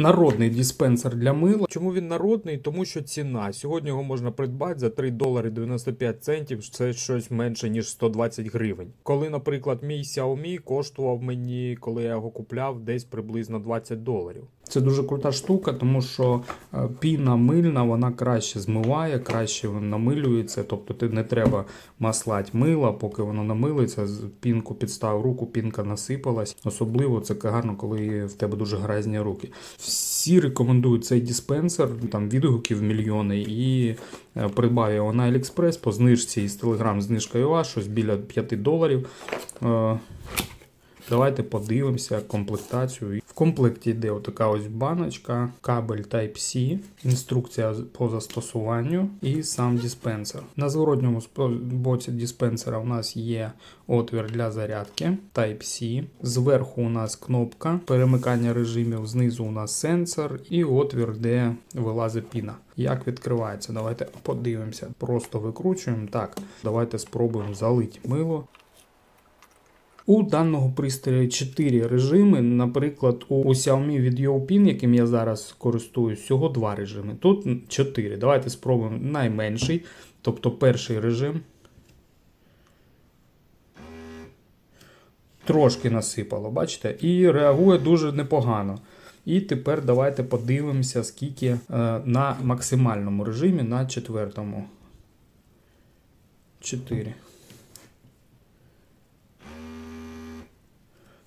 Народний диспенсер для мила. Чому він народний? Тому що ціна. Сьогодні його можна придбати за 3 долари 95 центів. Це щось менше ніж 120 гривень. Коли, наприклад, мій Xiaomi коштував мені, коли я його купляв, десь приблизно 20 доларів. Це дуже крута штука, тому що е, піна мильна, вона краще змиває, краще намилюється. Тобто ти не треба маслати мила, поки воно намилиться, пінку підставив руку, пінка насипалась. Особливо це гарно, коли в тебе дуже грязні руки. Всі рекомендують цей диспенсер, там відгуків мільйони, і е, придбав його на AliExpress по знижці із Telegram знижкою UA, щось біля 5 доларів. Е, Давайте подивимося комплектацію. Комплекті йде отака ось баночка, кабель Type-C, інструкція по застосуванню і сам диспенсер. На зворотньому боці диспенсера у нас є отвір для зарядки Type-C. Зверху у нас кнопка перемикання режимів, знизу у нас сенсор і отвір, де вилазить піна. Як відкривається? Давайте подивимося. Просто викручуємо. Так, давайте спробуємо залити мило. У даного пристрою 4 режими. Наприклад, у Xiaomi від Youpin, яким я зараз користуюсь, всього 2 режими. Тут 4. Давайте спробуємо найменший, тобто перший режим. Трошки насипало, бачите? І реагує дуже непогано. І тепер давайте подивимося, скільки е, на максимальному режимі, на четвертому. 4.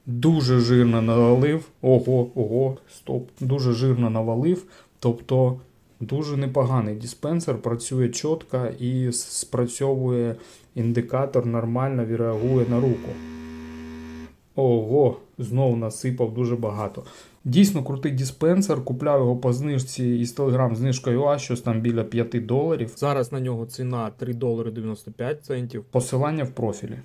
Дуже жирно навалив. Ого, ого, стоп. Дуже жирно навалив. Тобто дуже непоганий диспенсер, працює чітко і спрацьовує індикатор, нормально реагує на руку. Ого, знову насипав дуже багато. Дійсно крутий диспенсер. Купляв його по знижці із Telegram знижкою А, щось там біля 5 доларів. Зараз на нього ціна 3 долари 95 центів. Посилання в профілі.